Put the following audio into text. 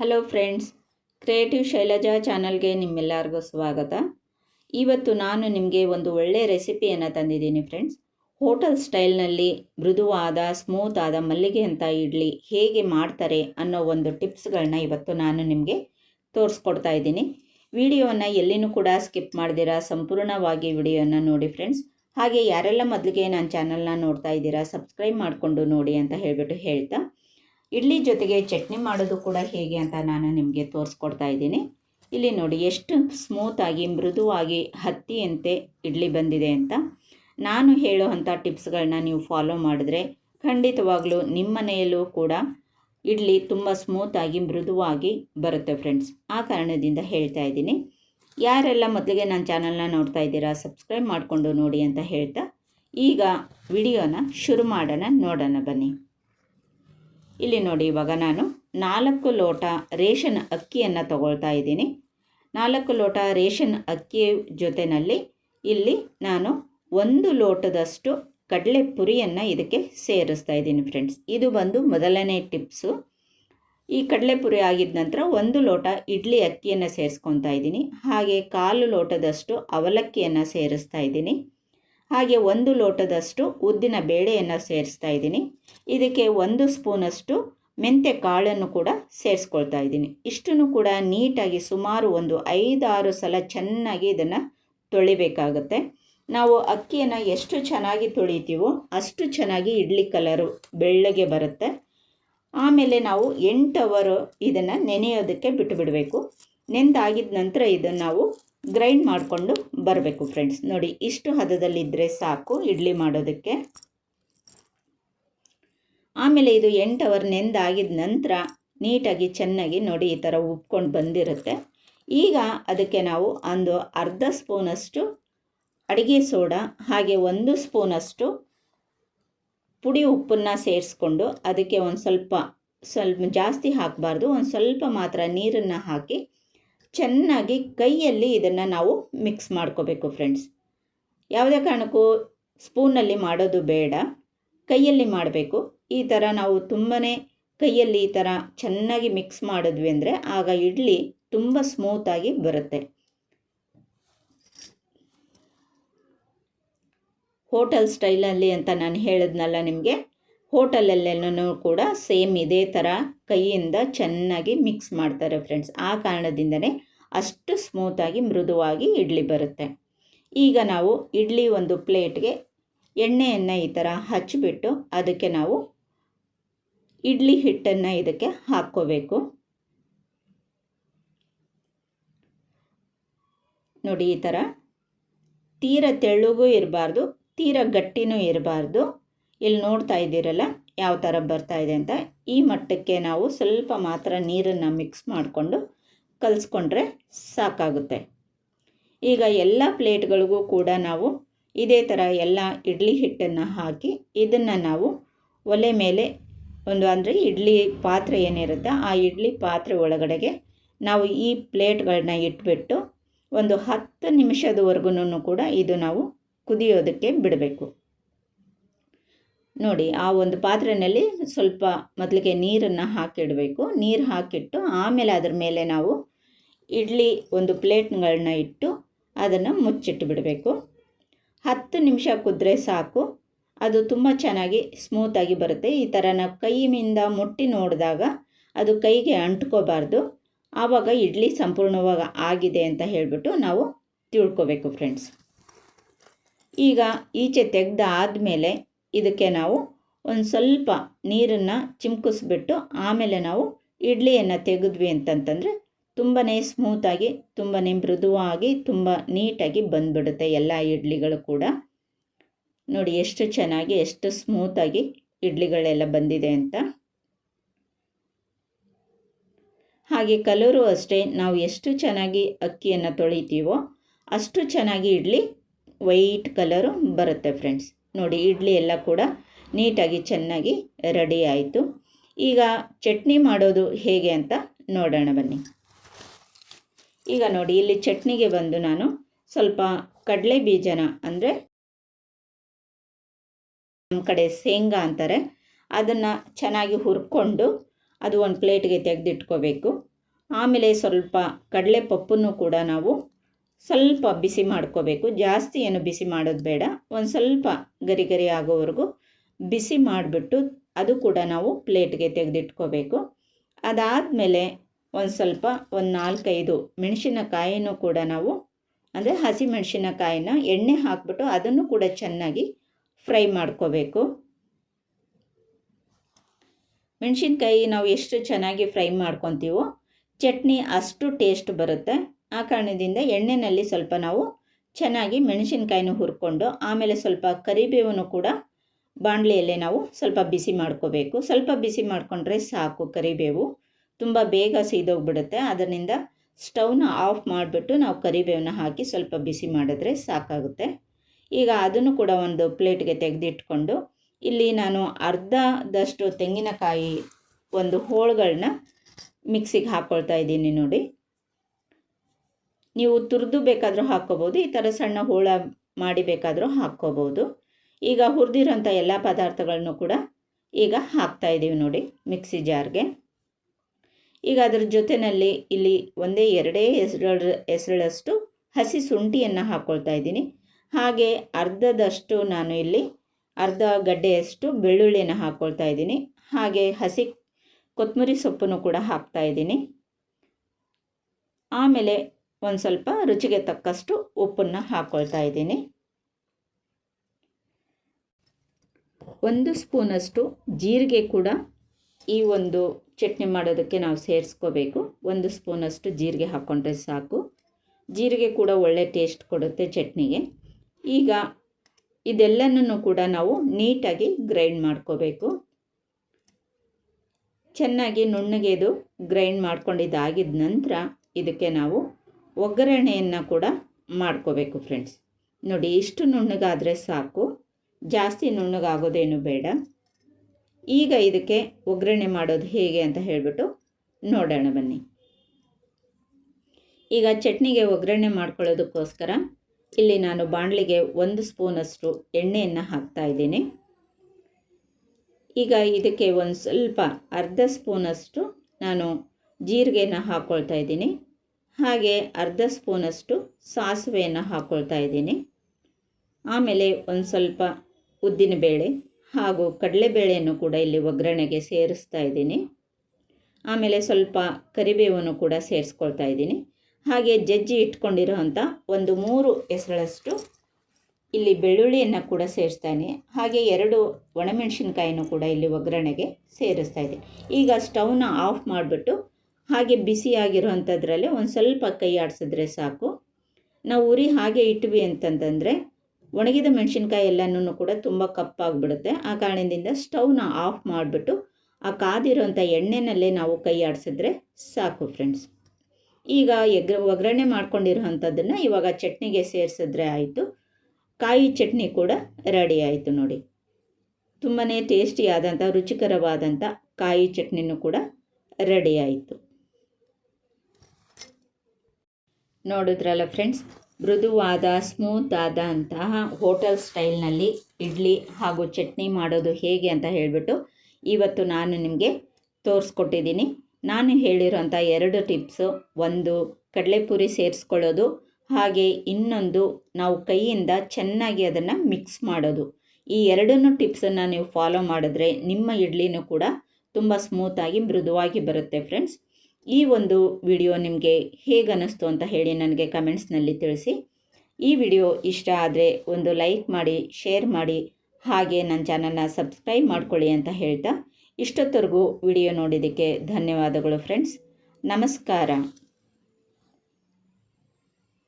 Hello friends, creative Shailaja ಚಾನಲ್ಗೆ ನಿಮ್ಮೆಲ್ಲರಿಗೂ ಸ್ವಾಗತ. ಇವತ್ತು ನಾನು ನಿಮಗೆ ಒಂದು ಒಳ್ಳೆಯ ರೆಸಿಪಿಯನ್ನು ತಂದಿದ್ದೀನಿ ಫ್ರೆಂಡ್ಸ್. ಹೋಟೆಲ್ ಸ್ಟೈಲ್ನಲ್ಲಿ ಮೃದುವಾದ, ಸ್ಮೂತ್ ಆದ ಮಲ್ಲಿಗೆ ಅಂತ ಇಡ್ಲಿ ಹೇಗೆ ಮಾಡ್ತಾರೆ ಅನ್ನೋ ಒಂದು ಟಿಪ್ಸ್ಗಳನ್ನ ಇವತ್ತು ನಾನು ನಿಮಗೆ ತೋರಿಸ್ಕೊಡ್ತಾ ಇದ್ದೀನಿ. ವಿಡಿಯೋನ ಎಲ್ಲಿನೂ ಕೂಡ ಸ್ಕಿಪ್ ಮಾಡ್ದಿರಾ, ಸಂಪೂರ್ಣವಾಗಿ ವಿಡಿಯೋನ ನೋಡಿ ಫ್ರೆಂಡ್ಸ್. ಹಾಗೆ ಯಾರೆಲ್ಲ ಮೊದಲಿಗೆ ನನ್ನ ಚಾನಲ್ನ ನೋಡ್ತಾ ಇದ್ದೀರಾ, ಸಬ್ಸ್ಕ್ರೈಬ್ ಮಾಡಿಕೊಂಡು ನೋಡಿ ಅಂತ ಹೇಳಿಬಿಟ್ಟು ಹೇಳ್ತಾ ಇಡ್ಲಿ ಜೊತೆಗೆ ಚಟ್ನಿ ಮಾಡೋದು ಕೂಡ ಹೇಗೆ ಅಂತ ನಾನು ನಿಮಗೆ ತೋರಿಸ್ಕೊಡ್ತಾ ಇದ್ದೀನಿ. ಇಲ್ಲಿ ನೋಡಿ ಎಷ್ಟು ಸ್ಮೂತಾಗಿ ಮೃದುವಾಗಿ ಹತ್ತಿಯಂತೆ ಇಡ್ಲಿ ಬಂದಿದೆ ಅಂತ. ನಾನು ಹೇಳೋ ಅಂಥ ಟಿಪ್ಸ್ಗಳನ್ನ ನೀವು ಫಾಲೋ ಮಾಡಿದ್ರೆ ಖಂಡಿತವಾಗಲೂ ನಿಮ್ಮ ಮನೆಯಲ್ಲೂ ಕೂಡ ಇಡ್ಲಿ ತುಂಬ ಸ್ಮೂತಾಗಿ ಮೃದುವಾಗಿ ಬರುತ್ತೆ ಫ್ರೆಂಡ್ಸ್ ಆ ಕಾರಣದಿಂದ ಹೇಳ್ತಾ ಇದ್ದೀನಿ. ಯಾರೆಲ್ಲ ಮೊದಲಿಗೆ ನನ್ನ ಚಾನಲ್ನ ನೋಡ್ತಾ ಇದ್ದೀರಾ ಸಬ್ಸ್ಕ್ರೈಬ್ ಮಾಡಿಕೊಂಡು ನೋಡಿ ಅಂತ ಹೇಳ್ತಾ ಈಗ ವಿಡಿಯೋನ ಶುರು ಮಾಡೋಣ, ನೋಡೋಣ ಬನ್ನಿ. ಇಲ್ಲಿ ನೋಡಿ ಇವಾಗ ನಾನು ನಾಲ್ಕು ಲೋಟ ರೇಷನ್ ಅಕ್ಕಿಯನ್ನು ತಗೊಳ್ತಾ ಇದ್ದೀನಿ. ನಾಲ್ಕು ಲೋಟ ರೇಷನ್ ಅಕ್ಕಿ ಜೊತೆಯಲ್ಲಿ ಇಲ್ಲಿ ನಾನು ಒಂದು ಲೋಟದಷ್ಟು ಕಡಲೆ ಪುರಿಯನ್ನು ಇದಕ್ಕೆ ಸೇರಿಸ್ತಾ ಇದ್ದೀನಿ ಫ್ರೆಂಡ್ಸ್ ಇದು ಬಂದು ಮೊದಲನೇ ಟಿಪ್ಸು. ಈ ಕಡಲೆಪುರಿ ಆಗಿದ ನಂತರ ಒಂದು ಲೋಟ ಇಡ್ಲಿ ಅಕ್ಕಿಯನ್ನು ಸೇರಿಸ್ಕೊತಾ ಇದ್ದೀನಿ. ಹಾಗೆ ಕಾಲು ಲೋಟದಷ್ಟು ಅವಲಕ್ಕಿಯನ್ನು ಸೇರಿಸ್ತಾ ಇದ್ದೀನಿ. ಹಾಗೆ ಒಂದು ಲೋಟದಷ್ಟು ಉದ್ದಿನ ಬೇಳೆಯನ್ನು ಸೇರಿಸ್ತಾ ಇದ್ದೀನಿ. ಇದಕ್ಕೆ ಒಂದು ಸ್ಪೂನಷ್ಟು ಮೆಂತ್ಯ ಕಾಳನ್ನು ಕೂಡ ಸೇರಿಸ್ಕೊಳ್ತಾ ಇದ್ದೀನಿ. ಇಷ್ಟನ್ನು ಕೂಡ ನೀಟಾಗಿ ಸುಮಾರು ಒಂದು ಐದಾರು ಸಲ ಚೆನ್ನಾಗಿ ಇದನ್ನು ತೊಳಿಬೇಕಾಗುತ್ತೆ. ನಾವು ಅಕ್ಕಿಯನ್ನು ಎಷ್ಟು ಚೆನ್ನಾಗಿ ತೊಳಿತೀವೋ ಅಷ್ಟು ಚೆನ್ನಾಗಿ ಇಡ್ಲಿ ಕಲರು ಬೆಳ್ಳಗೆ ಬರುತ್ತೆ. ಆಮೇಲೆ ನಾವು ಎಂಟು ಅವರು ಇದನ್ನು ನೆನೆಯೋದಕ್ಕೆ ಬಿಟ್ಟು ಬಿಡಬೇಕು ನೆಂದಾಗಿದ ನಂತರ ಇದನ್ನು ನಾವು ಗ್ರೈಂಡ್ ಮಾಡಿಕೊಂಡು ಬರಬೇಕು ಫ್ರೆಂಡ್ಸ್ ನೋಡಿ, ಇಷ್ಟು ಹದದಲ್ಲಿದ್ದರೆ ಸಾಕು ಇಡ್ಲಿ ಮಾಡೋದಕ್ಕೆ. ಆಮೇಲೆ ಇದು ಎಂಟು ಅವರ್ ನೆಂದಾಗಿದ ನಂತರ ನೀಟಾಗಿ ಚೆನ್ನಾಗಿ ನೋಡಿ ಈ ಥರ ಉಪ್ಕೊಂಡು ಬಂದಿರುತ್ತೆ. ಈಗ ಅದಕ್ಕೆ ನಾವು ಒಂದು ಅರ್ಧ ಸ್ಪೂನಷ್ಟು ಅಡುಗೆ ಸೋಡಾ, ಹಾಗೆ ಒಂದು ಸ್ಪೂನಷ್ಟು ಪುಡಿ ಉಪ್ಪನ್ನು ಸೇರಿಸ್ಕೊಂಡು ಅದಕ್ಕೆ ಒಂದು ಸ್ವಲ್ಪ ಸ್ವಲ್ಪ ಜಾಸ್ತಿ ಹಾಕಬಾರ್ದು. ಒಂದು ಸ್ವಲ್ಪ ಮಾತ್ರ ನೀರನ್ನು ಹಾಕಿ ಚೆನ್ನಾಗಿ ಕೈಯಲ್ಲಿ ಇದನ್ನು ನಾವು ಮಿಕ್ಸ್ ಮಾಡ್ಕೋಬೇಕು ಫ್ರೆಂಡ್ಸ್ ಯಾವುದೇ ಕಾರಣಕ್ಕೂ ಸ್ಪೂನಲ್ಲಿ ಮಾಡೋದು ಬೇಡ. ಕೈಯಲ್ಲಿ ಮಾಡಬೇಕು. ಈ ಥರ ನಾವು ತುಂಬಾ ಕೈಯಲ್ಲಿ ಈ ಥರ ಚೆನ್ನಾಗಿ ಮಿಕ್ಸ್ ಮಾಡಿದ್ವಿ ಅಂದರೆ ಆಗ ಇಡ್ಲಿ ತುಂಬ ಸ್ಮೂತಾಗಿ ಬರುತ್ತೆ. ಹೋಟೆಲ್ ಸ್ಟೈಲಲ್ಲಿ ಅಂತ ನಾನು ಹೇಳಿದ್ನಲ್ಲ ನಿಮಗೆ? ಹೋಟೆಲಲ್ಲೆಲ್ಲೂ ಕೂಡ ಸೇಮ್ ಇದೇ ಥರ ಕೈಯಿಂದ ಚೆನ್ನಾಗಿ ಮಿಕ್ಸ್ ಮಾಡ್ತಾರೆ ಫ್ರೆಂಡ್ಸ್. ಆ ಕಾರಣದಿಂದನೇ ಅಷ್ಟು ಸ್ಮೂತಾಗಿ ಮೃದುವಾಗಿ ಇಡ್ಲಿ ಬರುತ್ತೆ. ಈಗ ನಾವು ಇಡ್ಲಿ ಒಂದು ಪ್ಲೇಟ್ಗೆ ಎಣ್ಣೆಯನ್ನು ಈ ಥರ ಹಚ್ಚಿಬಿಟ್ಟು ಅದಕ್ಕೆ ನಾವು ಇಡ್ಲಿ ಹಿಟ್ಟನ್ನು ಇದಕ್ಕೆ ಹಾಕ್ಕೋಬೇಕು. ನೋಡಿ ಈ ಥರ ತೀರ ತೆಳ್ಳಗೂ ಇರಬಾರ್ದು, ತೀರ ಗಟ್ಟಿನೂ ಇರಬಾರ್ದು. ಇಲ್ಲಿ ನೋಡ್ತಾ ಇದ್ದೀರಲ್ಲ ಯಾವ ಥರ ಬರ್ತಾ ಇದೆ ಅಂತ. ಈ ಮಟ್ಟಕ್ಕೆ ನಾವು ಸ್ವಲ್ಪ ಮಾತ್ರ ನೀರನ್ನು ಮಿಕ್ಸ್ ಮಾಡಿಕೊಂಡು ಕಲಿಸ್ಕೊಂಡ್ರೆ ಸಾಕಾಗುತ್ತೆ. ಈಗ ಎಲ್ಲ ಪ್ಲೇಟ್ಗಳಿಗೂ ಕೂಡ ನಾವು ಇದೇ ಥರ ಎಲ್ಲ ಇಡ್ಲಿ ಹಿಟ್ಟನ್ನು ಹಾಕಿ ಇದನ್ನು ನಾವು ಒಲೆ ಮೇಲೆ ಒಂದು ಅಂದರೆ ಇಡ್ಲಿ ಪಾತ್ರೆ ಏನಿರುತ್ತೆ ಆ ಇಡ್ಲಿ ಪಾತ್ರೆ ಒಳಗಡೆಗೆ ನಾವು ಈ ಪ್ಲೇಟ್ಗಳನ್ನ ಇಟ್ಬಿಟ್ಟು ಒಂದು ಹತ್ತು ನಿಮಿಷದವರೆಗೂ ಕೂಡ ಇದು ನಾವು ಕುದಿಯೋದಕ್ಕೆ ಬಿಡಬೇಕು. ನೋಡಿ, ಆ ಒಂದು ಪಾತ್ರೆಯಲ್ಲಿ ಸ್ವಲ್ಪ ಮೊದಲಿಗೆ ನೀರನ್ನು ಹಾಕಿಡಬೇಕು. ನೀರು ಹಾಕಿಟ್ಟು ಆಮೇಲೆ ಅದ್ರ ಮೇಲೆ ನಾವು ಇಡ್ಲಿ ಒಂದು ಪ್ಲೇಟ್ಗಳನ್ನ ಇಟ್ಟು ಅದನ್ನು ಮುಚ್ಚಿಟ್ಟು ಬಿಡಬೇಕು ಹತ್ತು ನಿಮಿಷ ಕುದ್ರೆ ಸಾಕು. ಅದು ತುಂಬ ಚೆನ್ನಾಗಿ ಸ್ಮೂತಾಗಿ ಬರುತ್ತೆ. ಈ ಥರ ನಾವು ಕೈಯಿಂದ ಮುಟ್ಟಿ ನೋಡಿದಾಗ ಅದು ಕೈಗೆ ಅಂಟ್ಕೋಬಾರ್ದು. ಆವಾಗ ಇಡ್ಲಿ ಸಂಪೂರ್ಣವಾಗಿ ಆಗಿದೆ ಅಂತ ಹೇಳಿಬಿಟ್ಟು ನಾವು ತಿಳ್ಕೊಬೇಕು ಫ್ರೆಂಡ್ಸ್ ಈಗ ಈಚೆ ತೆಗೆದ ಆದಮೇಲೆ ಇದಕ್ಕೆ ನಾವು ಒಂದು ಸ್ವಲ್ಪ ನೀರನ್ನು ಚಿಮ್ಕಿಸ್ಬಿಟ್ಟು ಆಮೇಲೆ ನಾವು ಇಡ್ಲಿಯನ್ನು ತೆಗೆದ್ವಿ ಅಂತಂತಂದರೆ ತುಂಬಾ ಸ್ಮೂತಾಗಿ ತುಂಬಾ ಮೃದುವಾಗಿ, ತುಂಬ ನೀಟಾಗಿ ಬಂದ್ಬಿಡುತ್ತೆ ಎಲ್ಲ ಇಡ್ಲಿಗಳು ಕೂಡ. ನೋಡಿ ಎಷ್ಟು ಚೆನ್ನಾಗಿ, ಎಷ್ಟು ಸ್ಮೂತಾಗಿ ಇಡ್ಲಿಗಳೆಲ್ಲ ಬಂದಿದೆ ಅಂತ. ಹಾಗೆ ಕಲರು ಅಷ್ಟೇ, ನಾವು ಎಷ್ಟು ಚೆನ್ನಾಗಿ ಅಕ್ಕಿಯನ್ನು ತೊಳಿತೀವೋ ಅಷ್ಟು ಚೆನ್ನಾಗಿ ಇಡ್ಲಿ ವೈಟ್ ಕಲರು ಬರುತ್ತೆ ಫ್ರೆಂಡ್ಸ್ ನೋಡಿ, ಇಡ್ಲಿ ಎಲ್ಲ ಕೂಡ ನೀಟಾಗಿ ಚೆನ್ನಾಗಿ ರೆಡಿ ಆಯಿತು. ಈಗ ಚಟ್ನಿ ಮಾಡೋದು ಹೇಗೆ ಅಂತ ನೋಡೋಣ ಬನ್ನಿ. ಈಗ ನೋಡಿ, ಇಲ್ಲಿ ಚಟ್ನಿಗೆ ಬಂದು ನಾನು ಸ್ವಲ್ಪ ಕಡಲೆ ಬೀಜನ ಅಂದರೆ ನಮ್ಮ ಕಡೆ ಶೇಂಗಾ ಅಂತಾರೆ, ಅದನ್ನು ಚೆನ್ನಾಗಿ ಹುರ್ಕೊಂಡು ಅದು ಒಂದು ಪ್ಲೇಟ್ಗೆ ತೆಗೆದಿಟ್ಕೋಬೇಕು. ಆಮೇಲೆ ಸ್ವಲ್ಪ ಕಡಲೆ ಪಪ್ಪನ್ನು ಕೂಡ ನಾವು ಸ್ವಲ್ಪ ಬಿಸಿ ಮಾಡ್ಕೋಬೇಕು. ಜಾಸ್ತಿ ಏನು ಬಿಸಿ ಮಾಡೋದು ಬೇಡ. ಒಂದು ಸ್ವಲ್ಪ ಗರಿ ಗರಿ ಆಗೋವರೆಗೂ ಬಿಸಿ ಮಾಡಿಬಿಟ್ಟು ಅದು ಕೂಡ ನಾವು ಪ್ಲೇಟ್ಗೆ ತೆಗೆದಿಟ್ಕೋಬೇಕು. ಅದಾದಮೇಲೆ ಒಂದು ಸ್ವಲ್ಪ ಒಂದು ನಾಲ್ಕೈದು ಮೆಣಸಿನಕಾಯಿನೂ ಕೂಡ ನಾವು ಅಂದರೆ ಹಸಿ ಮೆಣಸಿನಕಾಯಿನ ಎಣ್ಣೆ ಹಾಕ್ಬಿಟ್ಟು ಅದನ್ನು ಕೂಡ ಚೆನ್ನಾಗಿ ಫ್ರೈ ಮಾಡ್ಕೋಬೇಕು. ಮೆಣಸಿನ್ಕಾಯಿ ನಾವು ಎಷ್ಟು ಚೆನ್ನಾಗಿ ಫ್ರೈ ಮಾಡ್ಕೊತೀವೋ ಚಟ್ನಿ ಅಷ್ಟು ಟೇಸ್ಟ್ ಬರುತ್ತೆ. ಆ ಕಾರಣದಿಂದ ಎಣ್ಣೆಯಲ್ಲಿ ಸ್ವಲ್ಪ ನಾವು ಚೆನ್ನಾಗಿ ಮೆಣಸಿನ್ಕಾಯಿನೂ ಹುರ್ಕೊಂಡು, ಆಮೇಲೆ ಸ್ವಲ್ಪ ಕರಿಬೇವನ್ನು ಕೂಡ ಬಾಣಲೆಯಲ್ಲೇ ನಾವು ಸ್ವಲ್ಪ ಬಿಸಿ ಮಾಡ್ಕೋಬೇಕು. ಸ್ವಲ್ಪ ಬಿಸಿ ಮಾಡಿಕೊಂಡ್ರೆ ಸಾಕು ಕರಿಬೇವು. ತುಂಬ ಬೇಗ ಸೀದೋಗ್ಬಿಡುತ್ತೆ. ಅದರಿಂದ ಸ್ಟವ್ನ ಆಫ್ ಮಾಡಿಬಿಟ್ಟು ನಾವು ಕರಿಬೇವನ್ನ ಹಾಕಿ ಸ್ವಲ್ಪ ಬಿಸಿ ಮಾಡಿದ್ರೆ ಸಾಕಾಗುತ್ತೆ. ಈಗ ಅದನ್ನು ಕೂಡ ಒಂದು ಪ್ಲೇಟ್ಗೆ ತೆಗೆದಿಟ್ಕೊಂಡು, ಇಲ್ಲಿ ನಾನು ಅರ್ಧದಷ್ಟು ತೆಂಗಿನಕಾಯಿ ಒಂದು ಹೋಳುಗಳನ್ನ ಮಿಕ್ಸಿಗೆ ಹಾಕ್ಕೊಳ್ತಾ ಇದ್ದೀನಿ ನೋಡಿ. ನೀವು ತುರಿದು ಬೇಕಾದರೂ ಹಾಕ್ಕೋಬೋದು, ಈ ಥರ ಸಣ್ಣ ಹೋಳ ಮಾಡಿ ಬೇಕಾದರೂ ಹಾಕ್ಕೋಬೋದು. ಈಗ ಹುರಿದಿರೋಂಥ ಎಲ್ಲ ಪದಾರ್ಥಗಳನ್ನು ಕೂಡ ಈಗ ಹಾಕ್ತಾ ಇದ್ದೀವಿ ನೋಡಿ ಮಿಕ್ಸಿ ಜಾರ್ಗೆ. ಈಗ ಅದರ ಜೊತೆಯಲ್ಲಿ ಇಲ್ಲಿ ಒಂದೇ ಎರಡೇ ಹೆಸರು ಹೆಸರಳಷ್ಟು ಹಸಿ ಶುಂಠಿಯನ್ನು ಹಾಕ್ಕೊಳ್ತಾ ಇದ್ದೀನಿ. ಹಾಗೆ ಅರ್ಧದಷ್ಟು ನಾನು ಇಲ್ಲಿ ಅರ್ಧ ಗಡ್ಡೆಯಷ್ಟು ಬೆಳ್ಳುಳ್ಳಿಯನ್ನು ಹಾಕ್ಕೊಳ್ತಾ ಇದ್ದೀನಿ. ಹಾಗೆ ಹಸಿ ಕೊತ್ತಂಬರಿ ಸೊಪ್ಪನ್ನು ಕೂಡ ಹಾಕ್ತಾ ಇದ್ದೀನಿ. ಆಮೇಲೆ ಒಂದು ಸ್ವಲ್ಪ ರುಚಿಗೆ ತಕ್ಕಷ್ಟು ಉಪ್ಪನ್ನು ಹಾಕ್ಕೊಳ್ತಾ ಇದ್ದೀನಿ. ಒಂದು ಸ್ಪೂನಷ್ಟು ಜೀರಿಗೆ ಕೂಡ ಈ ಒಂದು ಚಟ್ನಿ ಮಾಡೋದಕ್ಕೆ ನಾವು ಸೇರಿಸ್ಕೋಬೇಕು. ಒಂದು ಸ್ಪೂನಷ್ಟು ಜೀರಿಗೆ ಹಾಕ್ಕೊಂಡ್ರೆ ಸಾಕು. ಜೀರಿಗೆ ಕೂಡ ಒಳ್ಳೆ ಟೇಸ್ಟ್ ಕೊಡುತ್ತೆ ಚಟ್ನಿಗೆ. ಈಗ ಇದೆಲ್ಲನೂ ಕೂಡ ನಾವು ನೀಟಾಗಿ ಗ್ರೈಂಡ್ ಮಾಡ್ಕೋಬೇಕು. ಚೆನ್ನಾಗಿ ನುಣ್ಣಗೆದು ಗ್ರೈಂಡ್ ಮಾಡ್ಕೊಂಡಿದ್ದಾಗಿದ್ದ ನಂತರ ಇದಕ್ಕೆ ನಾವು ಒಗ್ಗರಣೆಯನ್ನು ಕೂಡ ಮಾಡ್ಕೋಬೇಕು ಫ್ರೆಂಡ್ಸ್. ನೋಡಿ, ಇಷ್ಟು ನುಣ್ಣಗಾದರೆ ಸಾಕು. ಜಾಸ್ತಿ ನುಣ್ಣಗಾಗೋದೇನು ಬೇಡ. ಈಗ ಇದಕ್ಕೆ ಒಗ್ಗರಣೆ ಮಾಡೋದು ಹೇಗೆ ಅಂತ ಹೇಳಿಬಿಟ್ಟು ನೋಡೋಣ ಬನ್ನಿ. ಈಗ ಚಟ್ನಿಗೆ ಒಗ್ಗರಣೆ ಮಾಡ್ಕೊಳ್ಳೋದಕ್ಕೋಸ್ಕರ ಇಲ್ಲಿ ನಾನು ಬಾಣಲಿಗೆ ಒಂದು ಸ್ಪೂನಷ್ಟು ಎಣ್ಣೆಯನ್ನು ಹಾಕ್ತಾ ಇದ್ದೀನಿ. ಈಗ ಇದಕ್ಕೆ ಒಂದು ಸ್ವಲ್ಪ ಅರ್ಧ ಸ್ಪೂನಷ್ಟು ನಾನು ಜೀರಿಗೆನ ಹಾಕ್ಕೊಳ್ತಾ ಇದ್ದೀನಿ. ಹಾಗೆ ಅರ್ಧ ಸ್ಪೂನಷ್ಟು ಸಾಸಿವೆಯನ್ನು ಹಾಕ್ಕೊಳ್ತಾ ಇದ್ದೀನಿ. ಆಮೇಲೆ ಒಂದು ಸ್ವಲ್ಪ ಉದ್ದಿನಬೇಳೆ ಹಾಗೂ ಕಡಲೆಬೇಳೆಯನ್ನು ಕೂಡ ಇಲ್ಲಿ ಒಗ್ಗರಣೆಗೆ ಸೇರಿಸ್ತಾ ಇದ್ದೀನಿ. ಆಮೇಲೆ ಸ್ವಲ್ಪ ಕರಿಬೇವನ್ನು ಕೂಡ ಸೇರಿಸ್ಕೊಳ್ತಾ ಇದ್ದೀನಿ. ಹಾಗೆ ಜಜ್ಜಿ ಇಟ್ಕೊಂಡಿರೋ ಒಂದು ಮೂರು ಹೆಸರಷ್ಟು ಇಲ್ಲಿ ಬೆಳ್ಳುಳ್ಳಿಯನ್ನು ಕೂಡ ಸೇರಿಸ್ತಾನೆ. ಹಾಗೆ ಎರಡು ಒಣಮೆಣಸಿನ್ಕಾಯಿನೂ ಕೂಡ ಇಲ್ಲಿ ಒಗ್ಗರಣೆಗೆ ಸೇರಿಸ್ತಾ ಇದೆ. ಈಗ ಸ್ಟವ್ನ ಆಫ್ ಮಾಡಿಬಿಟ್ಟು ಹಾಗೆ ಬಿಸಿಯಾಗಿರುವಂಥದ್ರಲ್ಲಿ ಒಂದು ಸ್ವಲ್ಪ ಕೈ ಆಡಿಸಿದ್ರೆ ಸಾಕು. ನಾವು ಉರಿ ಹಾಗೆ ಇಟ್ವಿ ಅಂತಂತಂದರೆ ಒಣಗಿದ ಮೆಣಸಿನ್ಕಾಯಿ ಎಲ್ಲನೂ ಕೂಡ ತುಂಬ ಕಪ್ಪಾಗಿಬಿಡುತ್ತೆ. ಆ ಕಾರಣದಿಂದ ಸ್ಟವ್ನ ಆಫ್ ಮಾಡಿಬಿಟ್ಟು ಆ ಕಾದಿರೋಂಥ ಎಣ್ಣೆನಲ್ಲೇ ನಾವು ಕೈ ಆಡಿಸಿದ್ರೆ ಸಾಕು ಫ್ರೆಂಡ್ಸ್. ಈಗ ಎಗ್ ಒಗ್ಗರಣೆ ಮಾಡ್ಕೊಂಡಿರೋವಂಥದ್ದನ್ನು ಇವಾಗ ಚಟ್ನಿಗೆ ಸೇರಿಸಿದ್ರೆ ಆಯಿತು. ಕಾಯಿ ಚಟ್ನಿ ಕೂಡ ರೆಡಿ ಆಯಿತು ನೋಡಿ. ತುಂಬಾ ಟೇಸ್ಟಿಯಾದಂಥ ರುಚಿಕರವಾದಂಥ ಕಾಯಿ ಚಟ್ನಿನೂ ಕೂಡ ರೆಡಿ ಆಯಿತು. ನೋಡಿದ್ರಲ್ಲ ಫ್ರೆಂಡ್ಸ್ ಮೃದುವಾದ ಸ್ಮೂತ್ ಆದಂತಹ ಹೋಟೆಲ್ ಸ್ಟೈಲ್ನಲ್ಲಿ ಇಡ್ಲಿ ಹಾಗೂ ಚಟ್ನಿ ಮಾಡೋದು ಹೇಗೆ ಅಂತ ಹೇಳಿಬಿಟ್ಟು ಇವತ್ತು ನಾನು ನಿಮಗೆ ತೋರಿಸ್ಕೊಟ್ಟಿದ್ದೀನಿ. ನಾನು ಹೇಳಿರೋಂಥ ಎರಡು ಟಿಪ್ಸು ಒಂದು ಕಡಲೆಪುರಿ ಸೇರಿಸ್ಕೊಳ್ಳೋದು ಹಾಗೆ ಇನ್ನೊಂದು ನಾವು ಕೈಯಿಂದ ಚೆನ್ನಾಗಿ ಅದನ್ನು ಮಿಕ್ಸ್ ಮಾಡೋದು. ಈ ಎರಡನ್ನೂ ಟಿಪ್ಸನ್ನು ನೀವು ಫಾಲೋ ಮಾಡಿದ್ರೆ ನಿಮ್ಮ ಇಡ್ಲಿನೂ ಕೂಡ ತುಂಬ ಸ್ಮೂತಾಗಿ ಮೃದುವಾಗಿ ಬರುತ್ತೆ ಫ್ರೆಂಡ್ಸ್ ಈ ಒಂದು ವಿಡಿಯೋ ನಿಮಗೆ ಹೇಗೆ ಅನ್ನಿಸ್ತು ಅಂತ ಹೇಳಿ ನನಗೆ ಕಮೆಂಟ್ಸ್ನಲ್ಲಿ ತಿಳಿಸಿ. ಈ ವಿಡಿಯೋ ಇಷ್ಟ ಆದರೆ ಒಂದು ಲೈಕ್ ಮಾಡಿ ಶೇರ್ ಮಾಡಿ, ಹಾಗೆ ನನ್ನ ಚಾನಲ್ನ ಸಬ್ಸ್ಕ್ರೈಬ್ ಮಾಡ್ಕೊಳ್ಳಿ ಅಂತ ಹೇಳ್ತಾ ಇಷ್ಟೊತ್ತರೆಗೂ ವಿಡಿಯೋ ನೋಡಿದ್ದಕ್ಕೆ ಧನ್ಯವಾದಗಳು ಫ್ರೆಂಡ್ಸ್ ನಮಸ್ಕಾರ.